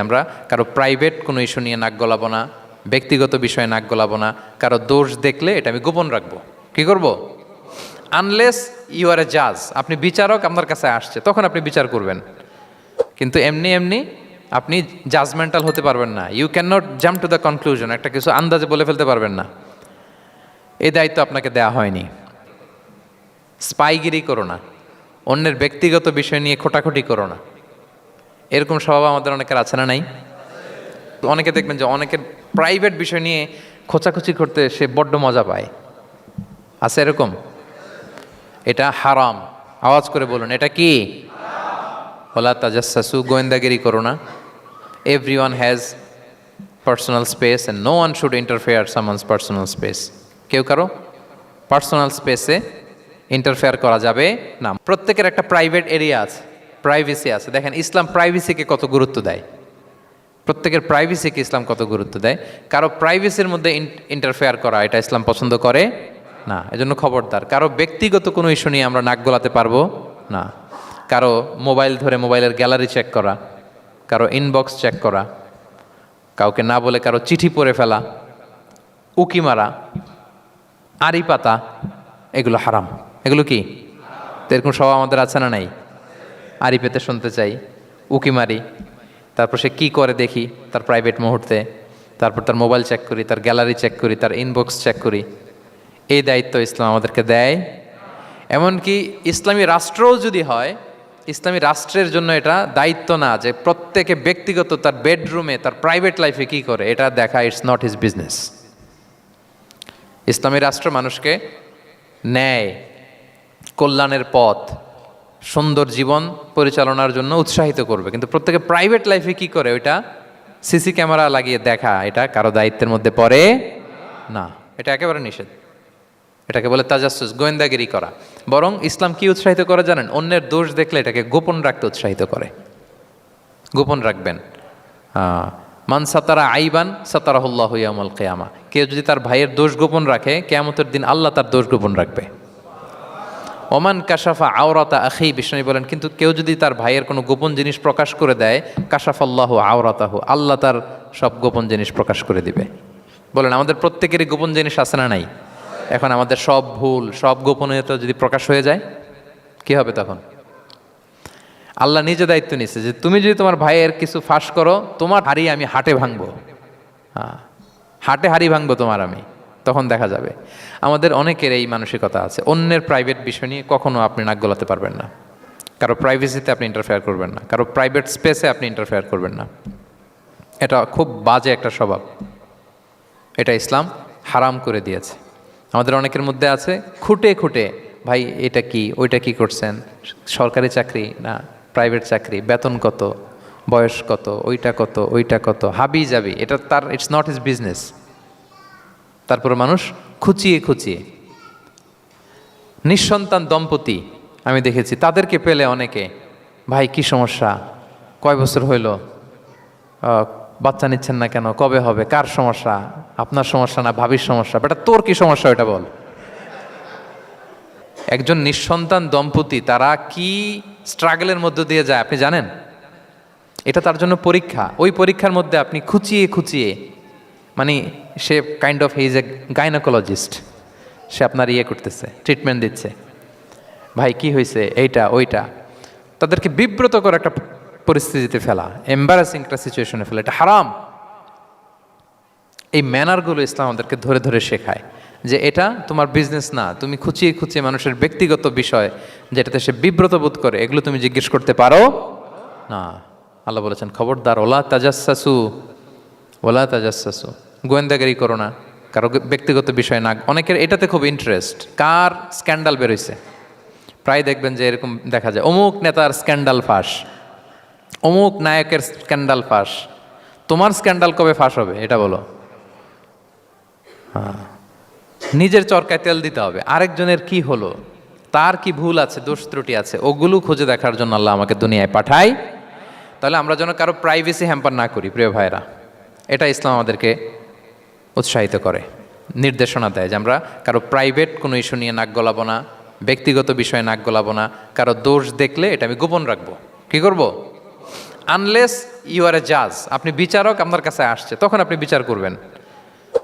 আমরা কারও প্রাইভেট কোনো ইস্যু নিয়ে নাক গলাবো না, ব্যক্তিগত বিষয়ে নাক গলাবো না, কারও দোষ দেখলে এটা আমি গোপন রাখব। কি করব? আনলেস ইউ আর এ জাজ আপনি বিচারক আপনার কাছে আসছে, তখন আপনি বিচার করবেন। কিন্তু এমনি এমনি আপনি জাজমেন্টাল হতে পারবেন না। You can not jump to the conclusion একটা কিছু আন্দাজে বলে ফেলতে পারবেন না। এই দায়িত্ব আপনাকে দেওয়া হয়নি। স্পাইগিরি করো না। অন্যের ব্যক্তিগত বিষয় নিয়ে খোটাখুটি করো না। এরকম স্বভাব আমাদের অনেকের আছে না নাই? অনেকে দেখবেন যে অনেকের প্রাইভেট বিষয় নিয়ে খোঁচাখুচি করতে সে বড্ড মজা পায়। আছে এরকম? এটা হারাম। আওয়াজ করে বলুন, এটা কি? ওলা তাজাসু গোয়েন্দাগিরি করো না। Every one has personal space and no one should interfere summons personal space কেউ কারও পার্সোনাল স্পেসে ইন্টারফেয়ার করা যাবে না। প্রত্যেকের একটা প্রাইভেট এরিয়া আছে। প্রাইভেসি আছে। দেখেন, ইসলাম প্রাইভেসিকে কত গুরুত্ব দেয়? প্রত্যেকের প্রাইভেসিকে ইসলাম কত গুরুত্ব দেয়? কারও প্রাইভেসির মধ্যে ইন্টারফেয়ার করা, এটা ইসলাম পছন্দ করে? না, এজন্য খবরদার। কারও ব্যক্তিগত কোনো ইস্যু নিয়ে আমরা নাক গলাতে পারব? না। কারও মোবাইল ধরে মোবাইলের গ্যালারি চেক করা, কারও ইনবক্স চেক করা, কাউকে না বলে কারও চিঠি পড়ে ফেলা, উকি মারা, আড়ি পাতা, এগুলো হারাম। এগুলো কি? এরকম সব আমাদের আছে না নাই? আড়ি পেতে শুনতে চাই। উকি মারি। তারপর সে কি করে দেখি? তার প্রাইভেট মুহূর্তে। তারপর তার মোবাইল চেক করি, তার গ্যালারি চেক করি, তার ইনবক্স চেক করি। এই দায়িত্ব ইসলাম আমাদেরকে দেয়। এমনকি ইসলামী রাষ্ট্রও যদি হয়, ইসলামী রাষ্ট্রের জন্য এটা দায়িত্ব না যে প্রত্যেকে ব্যক্তিগত তার বেডরুমে তার প্রাইভেট লাইফে কি করে। এটা দেখা ইটস নট হিজ বিজনেস ইসলামী রাষ্ট্র মানুষকে ন্যায় কল্যাণের পথ। সুন্দর জীবন পরিচালনার জন্য উৎসাহিত করবে। কিন্তু প্রত্যেকে প্রাইভেট লাইফে কি করে ওইটা? সিসি ক্যামেরা লাগিয়ে দেখা, এটা কারও দায়িত্বের মধ্যে পড়ে না। এটা একেবারে নিষেধ। এটাকে বলে তাজাসুস, গোয়েন্দাগিরি করা। বরং ইসলাম কি উৎসাহিত করে জানেন? অন্যের দোষ দেখলে এটাকে গোপন রাখতে উৎসাহিত করে। গোপন রাখবেন। মান সাতারা আইবান, সাতারাহুল্লাহ ইয়ামল কেয়ামা। কেউ যদি তার ভাইয়ের দোষ গোপন রাখে, কেয়ামতের দিন আল্লাহ তার দোষ গোপন রাখবে। ওমান কাশাফা আওরাতা আখি বিষ্ণু বলেন, কিন্তু কেউ যদি তার ভাইয়ের কোনো গোপন জিনিস প্রকাশ করে দেয়, কাশাফাল্লাহ আওরাতাহু, আল্লাহ তার সব গোপন জিনিস প্রকাশ করে দিবে। বলেন, আমাদের প্রত্যেকেরই গোপন জিনিস আছে না নাই? এখন আমাদের সব ভুল, সব গোপনীয়তা যদি প্রকাশ হয়ে যায়, কি হবে তখন? আল্লাহ নিজে দায়িত্ব নিচ্ছে যে, তুমি যদি তোমার ভাইয়ের কিছু ফাঁস করো, তোমার হাড়ি আমি হাটে ভাঙবো। হ্যাঁ হাটে হাড়ি ভাঙবো তোমার আমি। তখন দেখা যাবে। আমাদের অনেকের এই মানসিকতা আছে। অন্যের প্রাইভেট বিষয় নিয়ে কখনো আপনি নাক গলাতে পারবেন না। কারও প্রাইভেসিতে আপনি ইন্টারফেয়ার করবেন না। কারও প্রাইভেট স্পেসে আপনি ইন্টারফেয়ার করবেন না। এটা খুব বাজে একটা স্বভাব। এটা ইসলাম হারাম করে দিয়েছে। আমাদের অনেকের মধ্যে আছে, খুঁটে খুঁটে, ভাই, এটা কি? ওইটা কি করছেন? সরকারি চাকরি না প্রাইভেট চাকরি? বেতন কত? বয়স কত? ওইটা কত? ওইটা কত? হাবি যাবি এটা তার ইটস নট ইজ বিজনেস তারপরে মানুষ খুচিয়ে খুচিয়ে। নিঃসন্তান দম্পতি, আমি দেখেছি, তাদেরকে পেলে অনেকে, ভাই, কি সমস্যা? কয় বছর হইল? বাচ্চা নিচ্ছেন না কেন? কবে হবে? কার সমস্যা? আপনার সমস্যা না ভাবির সমস্যা? বেটা, তোর কি সমস্যা এটা বল। একজন নিঃসন্তান দম্পতি, তারা কি স্ট্রাগলের মধ্য দিয়ে যায়, আপনি জানেন? এটা তার জন্য পরীক্ষা। ওই পরীক্ষার মধ্যে আপনি খুচিয়ে খুচিয়ে মানে সে kind of his a gynaecologist সে আপনার ইয়ে করতেছে ট্রিটমেন্ট দিচ্ছে। ভাই, কি হয়েছে এইটা, ওইটা। তাদেরকে বিব্রত করে একটা পরিস্থিতিতে ফেলা এম্বারাসিং একটা সিচুয়েশনে ফেলা। এটা হারাম। এই ম্যানারগুলো ইসলাম আমাদেরকে ধরে ধরে শেখায় যে এটা তোমার বিজনেস না। তুমি খুঁচিয়ে খুঁচিয়ে মানুষের ব্যক্তিগত বিষয় যেটাতে সে বিব্রত বোধ করে, এগুলো তুমি জিজ্ঞেস করতে পারো? না। আল্লাহ বলেছেন, খবরদার, ওলা তাজাসু ওলা তাজাসু গোয়েন্দাগারি করো না। কারও ব্যক্তিগত বিষয় না। অনেকের এটাতে খুব ইন্টারেস্ট কার স্ক্যান্ডাল বেরোইছে? প্রায় দেখবেন যে এরকম দেখা যায়। অমুক নেতার স্ক্যান্ডাল ফাঁস। অমুক নায়কের স্ক্যান্ডাল ফাঁস। তোমার স্ক্যান্ডাল কবে ফাঁস হবে? এটা বলো। হ্যাঁ। নিজের চরকায় তেল দিতে হবে। আরেকজনের কি হলো? তার কি ভুল আছে, দোষ ত্রুটি আছে, ওগুলো খুঁজে দেখার জন্য আল্লাহ আমাকে দুনিয়ায় পাঠায়। তাহলে আমরা যেন কারও প্রাইভেসি হ্যাম্পার না করি, প্রিয় ভাইরা এটা ইসলাম আমাদেরকে উৎসাহিত করে। নির্দেশনা দেয় যে আমরা কারও প্রাইভেট কোনো ইস্যু নিয়ে নাক গলাবো না, ব্যক্তিগত বিষয়ে নাক গলাবো না, কারও দোষ দেখলে এটা আমি গোপন রাখব। কি করব? আনলেস ইউ আর এ জাজ আপনি বিচারক আপনার কাছে আসছে, তখন আপনি বিচার করবেন।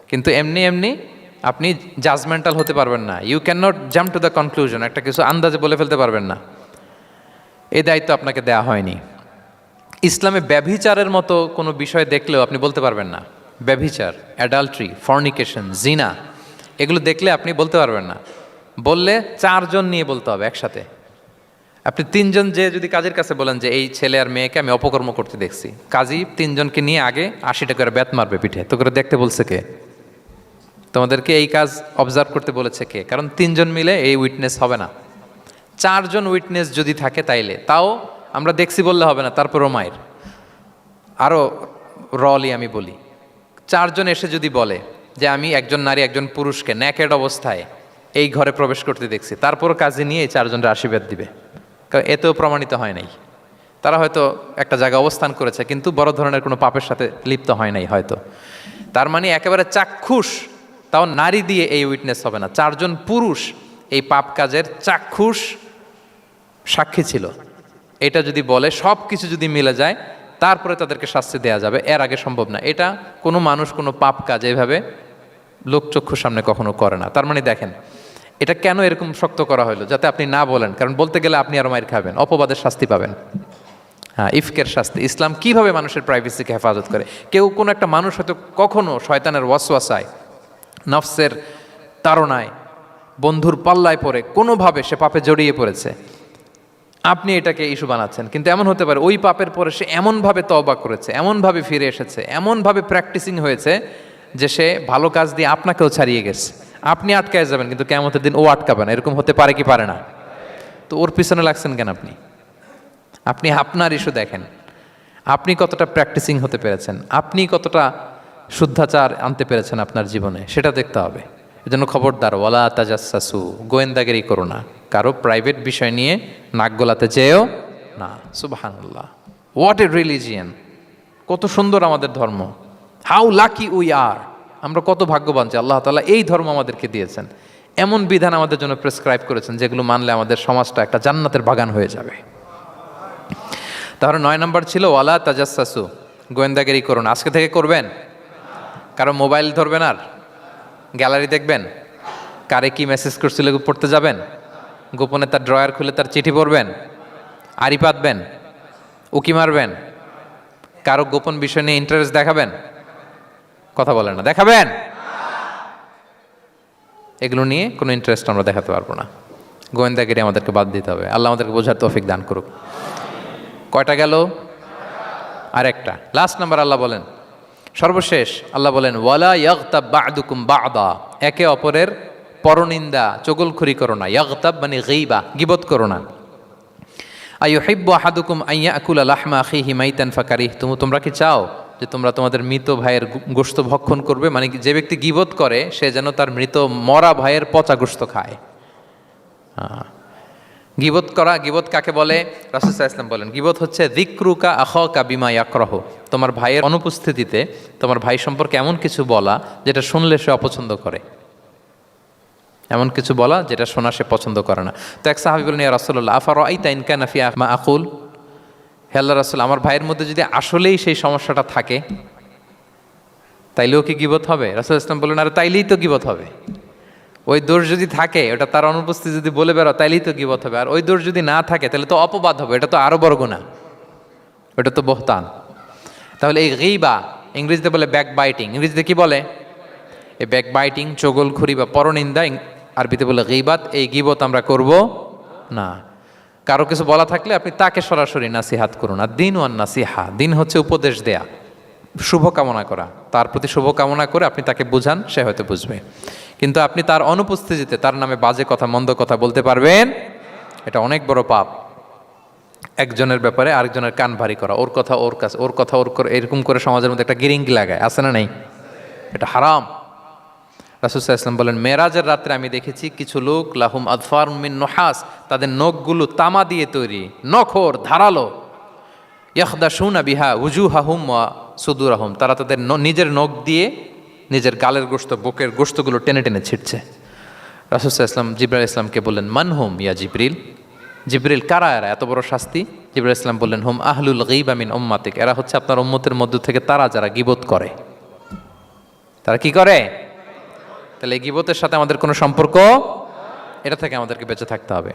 কিন্তু এমনি এমনি আপনি জাজমেন্টাল হতে পারবেন না। You can not jump to the conclusion একটা কিছু আন্দাজে বলে ফেলতে পারবেন না। এই দায়িত্ব আপনাকে দেয়া হয়নি। ইসলামে ব্যভিচারের মতো কোনো বিষয় দেখলেও আপনি বলতে পারবেন না। ব্যভিচার অ্যাডাল্ট্রি ফর্নিকেশন জিনা এগুলো দেখলে আপনি বলতে পারবেন না। বললে চারজন নিয়ে বলতে হবে একসাথে। আপনি তিনজন যে যদি কাজের কাছে বলেন যে, এই ছেলে আর মেয়েকে আমি অপকর্ম করতে দেখছি। কাজী তিনজনকে নিয়ে আগে আশি টাকা করে ব্যাত মারবে পিঠে। তো করে দেখতে বলছে কে? তোমাদেরকে এই কাজ অবজার্ভ করতে বলেছে কে? কারণ তিনজন মিলে এই উইটনেস হবে না। চারজন উইটনেস যদি থাকে তাইলে। তাও আমরা দেখছি বললে হবে না, তারপরও মায়ের। আরও রলি আমি বলি। চারজন এসে যদি বলে যে আমি একজন নারী, একজন পুরুষকে ন্যাকেড অবস্থায় এই ঘরে প্রবেশ করতে দেখছি তারপর কাজে নিয়ে এই চারজনরা আশীর্বাদ দিবে। কারণ এতেও প্রমাণিত হয় নাই। তারা হয়তো একটা জায়গায় অবস্থান করেছে, কিন্তু বড় ধরনের কোনো পাপের সাথে লিপ্ত হয় নাই হয়তো। তার মানে একেবারে চাক্ষুষ, তাও নারী দিয়ে এই উইটনেস হবে না। চারজন পুরুষ এই পাপ কাজের চাক্ষুষ সাক্ষী ছিল। এটা যদি বলে সব কিছু যদি মিলে যায় তারপরে তাদেরকে শাস্তি দেওয়া যাবে। এর আগে সম্ভব না। এটা কোনো মানুষ, কোনো পাপ কাজ এভাবে লোকচক্ষুর সামনে কখনো করে না। তার মানে দেখেন, এটা কেন এরকম শক্ত করা হলো? যাতে আপনি না বলেন। কারণ বলতে গেলে আপনি আরও মায়ের খাবেন। অপবাদের শাস্তি পাবেন। হ্যাঁ ইফকের শাস্তি। ইসলাম কীভাবে মানুষের প্রাইভেসিকে হেফাজত করে? কেউ কোনো একটা মানুষ হয়তো কখনো শয়তানের ওয়াসওয়াসায়, নফসের তাড়নায়, বন্ধুর পাল্লায় পড়ে, কোনোভাবে সে পাপে জড়িয়ে পড়েছে। আপনি এটাকে ইস্যু বানাচ্ছেন। কিন্তু এমন হতে পারে, ওই পাপের পরে সে এমনভাবে তওবা করেছে, এমনভাবে ফিরে এসেছে, এমনভাবে প্র্যাকটিসিং হয়েছে যে সে ভালো কাজ দিয়ে আপনাকেও ছাড়িয়ে গেছে। আপনি আটকায় যাবেন, কিন্তু কেমতের দিন ও আটকাবে না। এরকম হতে পারে কি পারে না? তো ওর পিছনে লাগছেন কেন আপনি? আপনি আপনার ইস্যু দেখেন। আপনি কতটা প্র্যাকটিসিং হতে পেরেছেন? আপনি কতটা শুদ্ধাচার আনতে পেরেছেন আপনার জীবনে? সেটা দেখতে হবে। এজন্য খবরদার, ওয়ালা তাজাসু গোয়েন্দাগিরি করো না। কারও প্রাইভেট বিষয় নিয়ে নাক গলাতে চেয়েও না। সুবাহান্লাহ হোয়াট এ রিলিজিয়ান কত সুন্দর আমাদের ধর্ম। হাউ লাকি উই আর আমরা কত ভাগ্যবান যে আল্লাহ তালা এই ধর্ম আমাদেরকে দিয়েছেন। এমন বিধান আমাদের জন্য প্রেসক্রাইব করেছেন যেগুলো মানলে আমাদের সমাজটা একটা জান্নাতের বাগান হয়ে যাবে। তাহলে নয় নম্বর ছিল, ওয়ালা তাজাসু গোয়েন্দাগিরি করুন। আজকে থেকে করবেন? কারও মোবাইল ধরবেন আর? গ্যালারি দেখবেন? কারে কি মেসেজ করছিল, পড়তে যাবেন? গোপনে তার ড্রয়ার খুলে তার চিঠি পড়বেন? আড়ি পাতবেন? উকি মারবেন? কারও গোপন বিষয় নিয়ে ইন্টারেস্ট দেখাবেন? কথা বলেন না, দেখাবেন? এগুলো নিয়ে কোনো ইন্টারেস্ট আমরা দেখাতে পারব না। গোয়েন্দাগিরি আমাদেরকে বাদ দিতে হবে। আল্লাহ আমাদেরকে বোঝার তৌফিক দান করুক। কয়টা গেল? আর একটা লাস্ট নাম্বার আল্লাহ বলেন। সর্বশেষ আল্লাহ বলেন, ওয়ালা ইয়াগতাব বা'দুকুম বা'দা। একে অপরের পরনিন্দা চগলখুরি করো না। ইয়াগতাব মানে গীবা, গিবত করো না। আইয়ুহিব্বু আহাদুকুম আইয়াকুলা লাহমা আখিহি মাইতান ফাকারিহ। তুমি, তোমরা কি চাও যে তোমরা তোমাদের মৃত ভাইয়ের গো- গোশত ভক্ষণ করবে? মানে যে ব্যক্তি গিবত করে, সে যেন তার মৃত মরা ভাইয়ের পচা গোস্ত খায়। গিবত করা, গিবত কাকে বলে? রাসুসাহ ইসলাম বলেন, গিবত হচ্ছে দিক্রুকা আখকা বিমা ইয়াকরহ। তোমার ভাইয়ের অনুপস্থিতিতে তোমার ভাই সম্পর্কে এমন কিছু বলা, যেটা শুনলে সে অপছন্দ করে। এমন কিছু বলা যেটা শোনা সে পছন্দ করে না। তো এক সাহাবি বলেন ইয়া রাসুল্লাহ আফার আই তাইন কানাফিয়া মা আকুল? হে আল্লাহ আমার ভাইয়ের মধ্যে যদি আসলেই সেই সমস্যাটা থাকে তাইলেও কি গিবত হবে? রাসুল ইসলাম বললেন, আর তাইলেই তো গিবত হবে। ওই দোষ যদি থাকে, ওটা তার অনুপস্থিতি যদি বলে বেরো তাইলেই তো গিবত হবে। আর ওই দোষ যদি না থাকে তাহলে তো অপবাদ হবে, এটা তো আরও বড় গুণা ওটা তো বহতান। তাহলে এই গিবা ইংরেজিতে বলে ব্যাক বাইটিং ইংরেজিতে কি বলে? এই ব্যাক বাইটিং চগলখুরি বা পরনিন্দা আরবিতে বলে গিবাত, এই গিবত আমরা করব না। কারও কিছু বলা থাকলে আপনি তাকে সরাসরি নাসিহাত করুন। আর দিন ওয়ান নাসিহা, দিন হচ্ছে উপদেশ দেয়া। শুভ কামনা করা। তার প্রতি শুভ কামনা করে আপনি তাকে বুঝান, সে হয়তো বুঝবে। কিন্তু আপনি তার অনুপস্থিতিতে তার নামে বাজে কথা, মন্দ কথা বলতে পারবেন। এটা অনেক বড় পাপ। একজনের ব্যাপারে আরেকজনের কান ভারী করা। ওর কথা, ওর কাছে, ওর কথা, ওর এরকম করে সমাজের মধ্যে একটা গিরিঙ্গি লাগায়। আছে না নেই? এটা হারাম। রাসুসাহ ইসলাম বলেন, মেরাজের রাত্রে আমি দেখেছি কিছু লোক, লাহুম আদফার মিন নহাস, তাদের নখগুলো তামা দিয়ে তৈরি, নখর ধারালো। ইয়াখদা সুনা বিহা উজু হাহুম সুদুর আহম তারা তাদের নিজের নখ দিয়ে নিজের গালের গোস্ত বুকের গোস্তগুলো টেনে টেনে ছিটছে রাসুসাহ ইসলাম জিব্রাইল ইসলামকে বললেন মানহুম ইয়া জিবরিল? জিব্রিল কারা এরা? এত বড় শাস্তি? জিবরাল ইসলাম বললেন, হুম আহলুল গিব আমিন ওম্মাতিক এরা হচ্ছে আপনার ওম্মতের মধ্য থেকে তারা যারা গিবত করে। তারা কি করে? তাহলে এই গিবতের সাথে আমাদের কোনো সম্পর্ক? এটা থেকে আমাদেরকে বেঁচে থাকতে হবে।